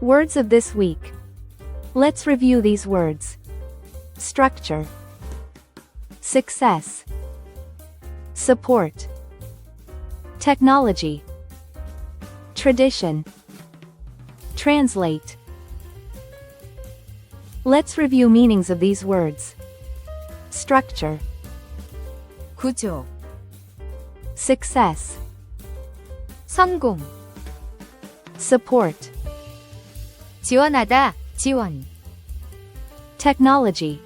Words of this week. Let's review these words. Structure. Success. Support. Technology. Tradition. Translate. Let's review meanings of these words. Structure. 구조, Success. 성공, Support. 지원하다, 지원, Technology.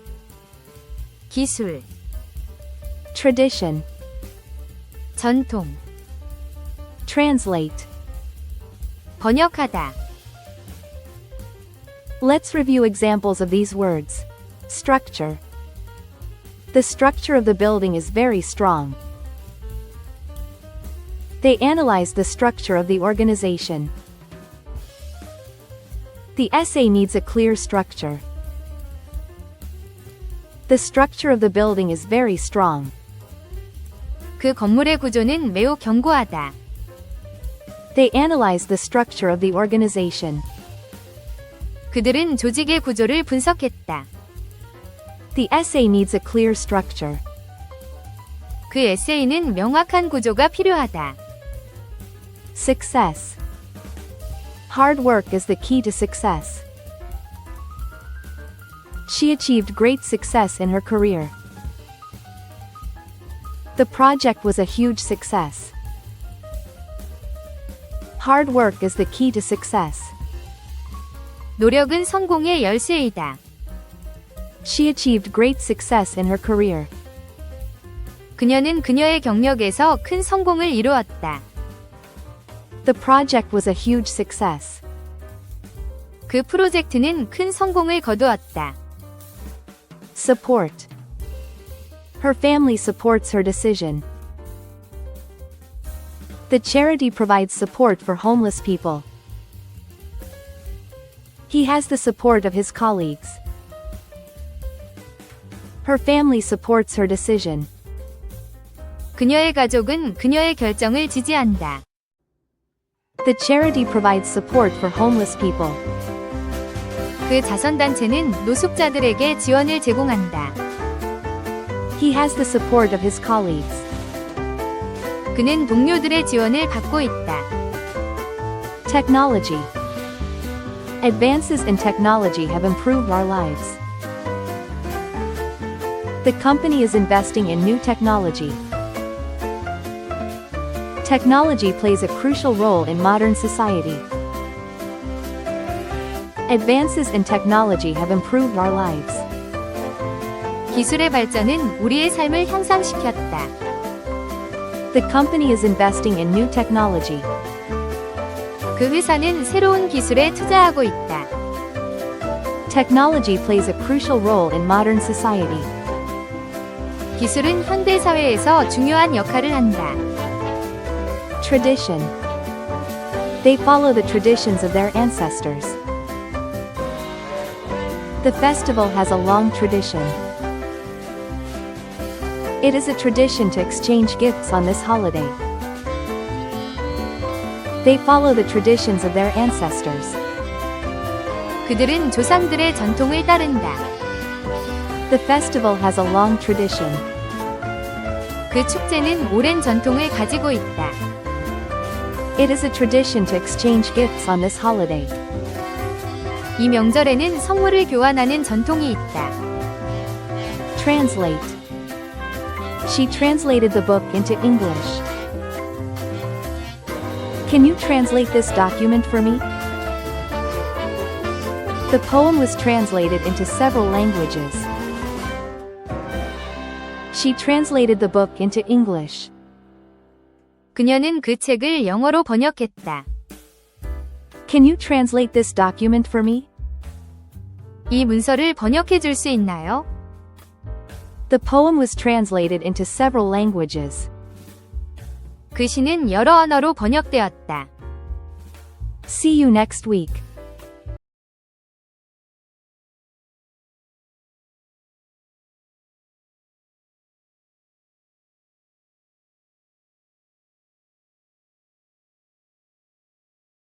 기술, Tradition. 전통, Translate. 번역하다, Let's review examples of these words. Structure. The structure of the building is very strong. They analyzed the structure of the organization. The essay needs a clear structure. The structure of the building is very strong. 그 건물의 구조는 매우 견고하다. They analyzed the structure of the organization. 그들은 조직의 구조를 분석했다. The essay needs a clear structure. 그 에세이는 명확한 구조가 필요하다. Success. Hard work is the key to success. She achieved great success in her career. The project was a huge success. Hard work is the key to success. 노력은 성공의 열쇠이다. She achieved great success in her career. 그녀는 그녀의 경력에서 큰 성공을 이루었다. The project was a huge success. 그 프로젝트는 큰 성공을 거두었다. Support. Her family supports her decision. The charity provides support for homeless people. He has the support of his colleagues. Her family supports her decision. 그녀의 가족은 그녀의 결정을 지지한다. The charity provides support for homeless people. 그 자선단체는 노숙자들에게 지원을 제공한다. He has the support of his colleagues. 그는 동료들의 지원을 받고 있다. Technology. Advances in technology have improved our lives. The company is investing in new technology. Technology plays a crucial role in modern society. Advances in technology have improved our lives. 기술의 발전은 우리의 삶을 향상시켰다. The company is investing in new technology. 그 회사는 새로운 기술에 투자하고 있다. Technology plays a crucial role in modern society. 기술은 현대 사회에서 중요한 역할을 한다. Tradition. They follow the traditions of their ancestors. The festival has a long tradition. It is a tradition to exchange gifts on this holiday. They follow the traditions of their ancestors. 그들은 조상들의 전통을 따른다. The festival has a long tradition. 그 축제는 오랜 전통을 가지고 있다. It is a tradition to exchange gifts on this holiday. 이 명절에는 선물을 교환하는 전통이 있다. Translate. She translated the book into English. Can you translate this document for me? The poem was translated into several languages. She translated the book into English. 그녀는 그 책을 영어로 번역했다. Can you translate this document for me? 이 문서를 번역해 줄 수 있나요? The poem was translated into several languages. 그 시는 여러 언어로 번역되었다. See you next week.